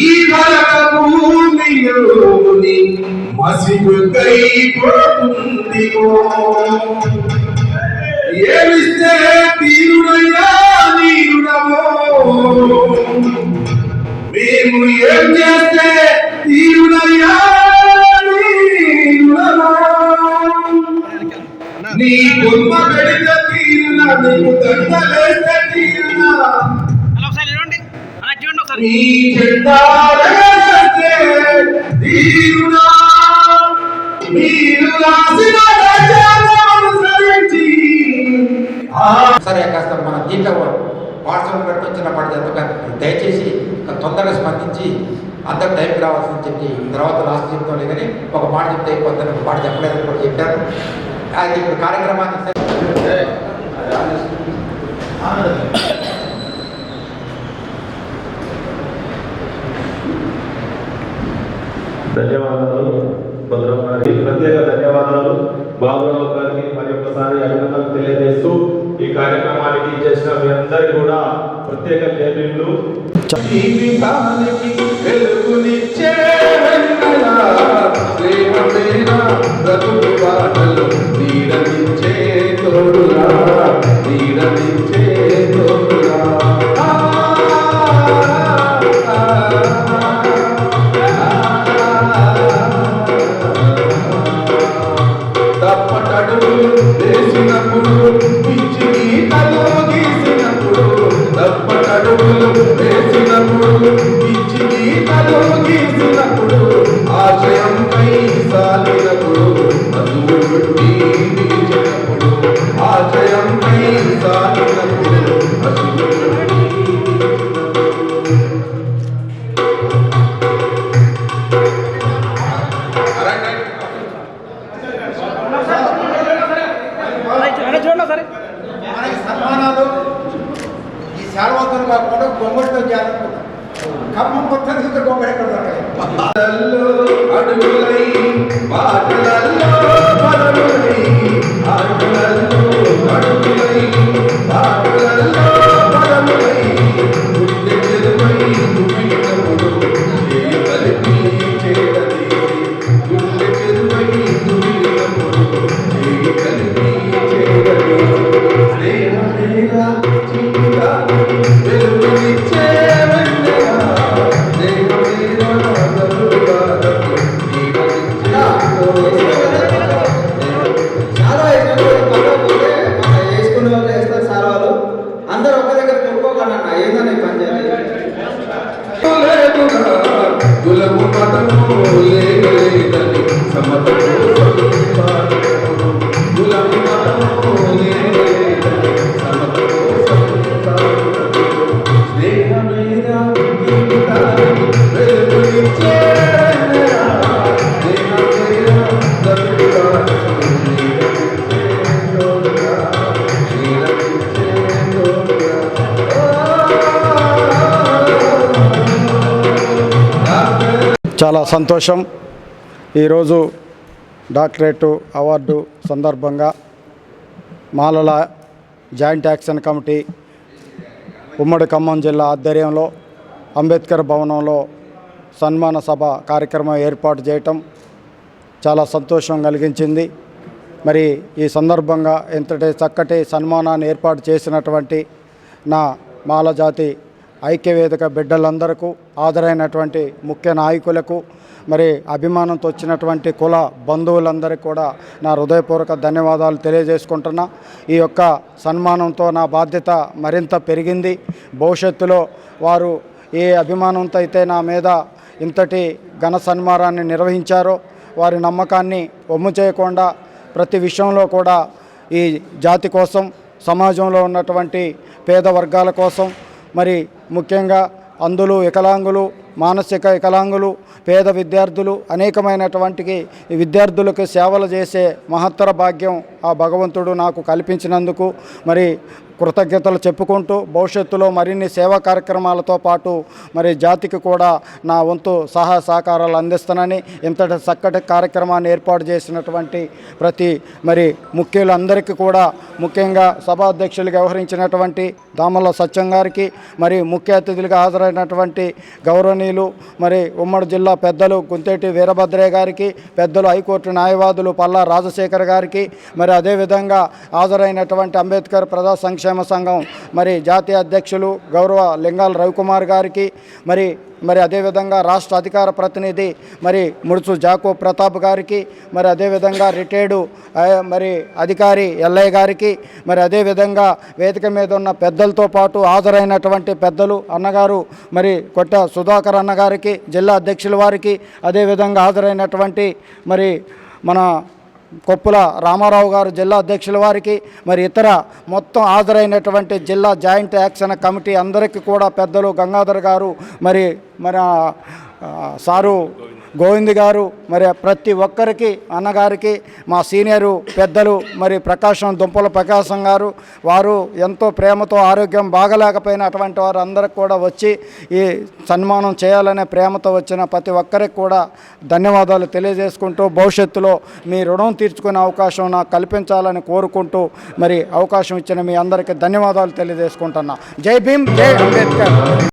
ఈ భరత భూమిలోని మసిగుకైపోతుందిగో ఏమిస్తే తీరునయ్యా నీరుడమో మేము ఏం చేస్తే తీరునయ్యా నీ బొమ్మ పెడితే తీరునా నీకు దండలేస్తే నీ రాసిన సరే కాస్త మన దీంట్లో వాట్సాప్ చిన్న పాట చేద్దాం దయచేసి తొందరగా స్పందించి అందరికి టైంకి రావాల్సింది చెప్పి తర్వాత లాస్ట్ చెప్తాం కానీ ఒక మాట చెప్తే అయిపోతాను ఒక మాట చెప్పలేదని కూడా చెప్పారు. అది ఇప్పుడు కార్యక్రమాన్ని ధన్యవాదాలు. భద్రం గారికి ప్రత్యేక ధన్యవాదాలు. బాబురావు గారికి మరి ఒకసారి అభినందనలు తెలియజేస్తూ ఈ కార్యక్రమానికి చేసిన మీ అందరికీ కూడా ప్రత్యేక కేబిన్లు జీవితానికి వెలుగునిచ్చే వెన్నెల తోడురా నీడనిచ్చే గీసినప్పుడు ఆశయంపై సాగినప్పుడు మధువు పెట్టి ఆశయంపై మనకి సన్మానాలు ఈ శాల్వాతో కాకుండా గొంగడితో చేయాలనుకుంటాం ఖమ్మం మొత్తం చూస్తే గొంగడి ఎక్కడ దొరకలేదు. అడుగులై పదములై మతము లేదని చాలా సంతోషం. ఈరోజు డాక్టరేట్ అవార్డు సందర్భంగా మాలల జాయింట్ యాక్షన్ కమిటీ ఉమ్మడి ఖమ్మం జిల్లా ఆధ్వర్యంలో అంబేద్కర్ భవనంలో సన్మాన సభ కార్యక్రమం ఏర్పాటు చేయటం చాలా సంతోషం కలిగించింది. మరి ఈ సందర్భంగా ఇంతటి చక్కటి సన్మానాన్ని ఏర్పాటు చేసినటువంటి నా మాల జాతి ఐక్యవేదిక బిడ్డలందరకు ఆదరైనటువంటి ముఖ్య నాయకులకు మరి అభిమానంతో వచ్చినటువంటి కుల బంధువులందరికీ కూడా నా హృదయపూర్వక ధన్యవాదాలు తెలియజేసుకుంటున్నా. ఈ యొక్క సన్మానంతో నా బాధ్యత మరింత పెరిగింది. భవిష్యత్తులో వారు ఏ అభిమానంతో అయితే నా మీద ఇంతటి ఘన సన్మానాన్ని నిర్వహించారో వారి నమ్మకాన్ని ఒమ్ము చేయకుండా ప్రతి విషయంలో కూడా ఈ జాతి కోసం సమాజంలో ఉన్నటువంటి పేద వర్గాల కోసం మరి ముఖ్యంగా అందులు వికలాంగులు మానసిక వికలాంగులు పేద విద్యార్థులు అనేకమైనటువంటి విద్యార్థులకు సేవలు చేసే మహత్తర భాగ్యం ఆ భగవంతుడు నాకు కల్పించినందుకు. మరి కృతజ్ఞతలు చెప్పుకుంటూ భవిష్యత్తులో మరిన్ని సేవా కార్యక్రమాలతో పాటు మరి జాతికి కూడా నా వంతు సహాయ సహకారాలు అందిస్తానని ఇంతటి చక్కటి కార్యక్రమాన్ని ఏర్పాటు చేసినటువంటి ప్రతి మరి ముఖ్యులందరికీ కూడా ముఖ్యంగా సభాధ్యక్షులుగా వ్యవహరించినటువంటి దామల సత్యం గారికి మరి ముఖ్య అతిథులుగా హాజరైనటువంటి గౌరవనీయులు మరి ఉమ్మడి జిల్లా పెద్దలు గుంతేటి వీరభద్రయ్య గారికి పెద్దలు హైకోర్టు న్యాయవాదులు పల్లా రాజశేఖర్ గారికి మరి అదేవిధంగా హాజరైనటువంటి అంబేద్కర్ ప్రజా సంక్షేమ సంఘం మరి జాతీయ అధ్యక్షులు గౌరవ లింగాల రవికుమార్ గారికి మరి మరి అదేవిధంగా రాష్ట్ర అధికార ప్రతినిధి మరి ముడుచు జాకో ప్రతాప్ గారికి మరి అదేవిధంగా రిటైర్డు మరి అధికారి ఎల్ఐ గారికి మరి అదేవిధంగా వేదిక మీద ఉన్న పెద్దలతో పాటు హాజరైనటువంటి పెద్దలు అన్నగారు మరి కొట్ట సుధాకర్ అన్నగారికి జిల్లా అధ్యక్షుల వారికి అదేవిధంగా హాజరైనటువంటి మరి మన కొప్పుల రామారావు గారు జిల్లా అధ్యక్షుల వారికి మరి ఇతర మొత్తం హాజరైనటువంటి జిల్లా జాయింట్ యాక్షన్ కమిటీ అందరికీ కూడా పెద్దలు గంగాధర్ గారు మరి మన సారు గోవింద్ గారు మరి ప్రతి ఒక్కరికి అన్నగారికి మా సీనియరు పెద్దలు మరి ప్రకాశం దుంపల ప్రకాశం గారు వారు ఎంతో ప్రేమతో ఆరోగ్యం బాగలేకపోయిన అటువంటి వారు అందరికి కూడా వచ్చి ఈ సన్మానం చేయాలనే ప్రేమతో వచ్చిన ప్రతి ఒక్కరికి కూడా ధన్యవాదాలు తెలియజేసుకుంటూ భవిష్యత్తులో మీ రుణం తీర్చుకునే అవకాశం నాకు కల్పించాలని కోరుకుంటూ మరి అవకాశం ఇచ్చిన మీ అందరికీ ధన్యవాదాలు తెలియజేసుకుంటున్నా. జై భీమ్ జై అంబేద్కర్.